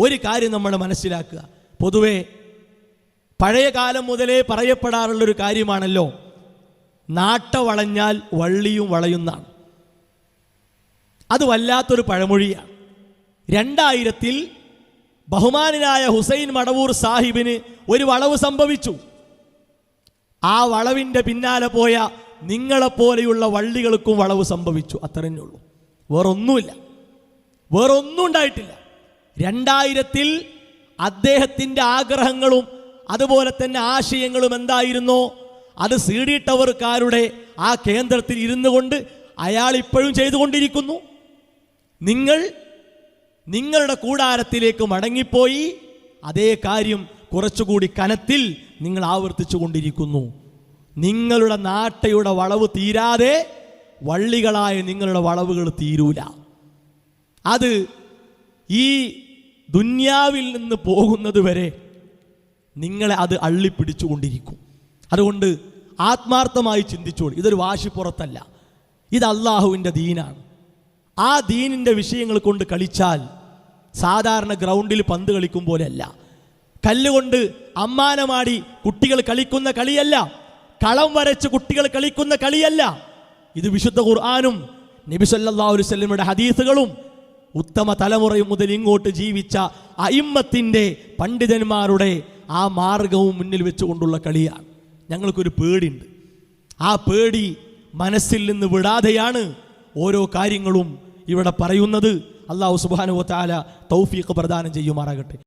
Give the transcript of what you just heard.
ഒരു കാര്യം നമ്മൾ മനസ്സിലാക്കുക. പൊതുവെ പഴയ കാലം മുതലേ പറയപ്പെടാറുള്ളൊരു കാര്യമാണല്ലോ നാട്ട വളഞ്ഞാൽ വള്ളിയും വളയുന്നാണ് അത് വല്ലാത്തൊരു പഴമൊഴിയാണ്. രണ്ടായിരത്തിൽ ബഹുമാനായ ഹുസൈൻ മടവൂർ സാഹിബിന് ഒരു വളവ് സംഭവിച്ചു. ആ വളവിന്റെ പിന്നാലെ പോയ നിങ്ങളെപ്പോലെയുള്ള വള്ളികൾക്കും വളവ് സംഭവിച്ചു. അത്രയേ ഉള്ളൂ. വേറൊന്നുമില്ല. വേറൊന്നും ഉണ്ടായിട്ടില്ല. രണ്ടായിരത്തിൽ അദ്ദേഹത്തിന്റെ ആഗ്രഹങ്ങളും അതുപോലെ തന്നെ ആശയങ്ങളും എന്തായിരുന്നു? അത് സി ഡി ടവർക്കാരുടെ ആ കേന്ദ്രത്തിൽ ഇരുന്നു കൊണ്ട് അയാൾ ഇപ്പോഴും ചെയ്തുകൊണ്ടിരിക്കുന്നു. നിങ്ങൾ നിങ്ങളുടെ കൂടാരത്തിലേക്ക് മടങ്ങിപ്പോയി അതേ കാര്യം കുറച്ചുകൂടി കനത്തിൽ നിങ്ങൾ ആവർത്തിച്ചു കൊണ്ടിരിക്കുന്നു. നിങ്ങളുടെ നാട്ടയുടെ വളവ് തീരാതെ വള്ളികളായ നിങ്ങളുടെ വളവുകൾ തീരൂല. അത് ഈ ദുന്യാവിൽ നിന്ന് പോകുന്നത് വരെ നിങ്ങളെ അത് അള്ളിപ്പിടിച്ചുകൊണ്ടിരിക്കും. അതുകൊണ്ട് ആത്മാർത്ഥമായി ചിന്തിച്ചോളൂ. ഇതൊരു വാശിപ്പുറത്തല്ല ഇത് അള്ളാഹുവിന്റെ ദീനാണ്. ആ ദീനിന്റെ വിഷയങ്ങൾ കൊണ്ട് കളിച്ചാൽ സാധാരണ ഗ്രൗണ്ടിൽ പന്ത് കളിക്കും പോലെയല്ല. കല്ലുകൊണ്ട് അമ്മാനമാടി കുട്ടികൾ കളിക്കുന്ന കളിയല്ല. കളം വരച്ച് കുട്ടികൾ കളിക്കുന്ന കളിയല്ല. ഇത് വിശുദ്ധ ഖുർആാനും നബി സല്ലല്ലാഹു അലൈഹി വസല്ലമയുടെ ഹദീസുകളും ഉത്തമ തലമുറ മുതൽ ഇങ്ങോട്ട് ജീവിച്ച അയിമ്മത്തിന്റെ പണ്ഡിതന്മാരുടെ ആ മാർഗവും മുന്നിൽ വെച്ചുകൊണ്ടുള്ള കളിയാണ്. ഞങ്ങൾക്കൊരു പേടിയുണ്ട്. ആ പേടി മനസ്സിൽ നിന്ന് വിടാതെയാണ് ഓരോ കാര്യങ്ങളും ഇവിടെ പറയുന്നത്. അള്ളാഹു സുബാനുവത്താല തൗഫീഖ് പ്രദാനം ചെയ്യുമാറാകട്ടെ.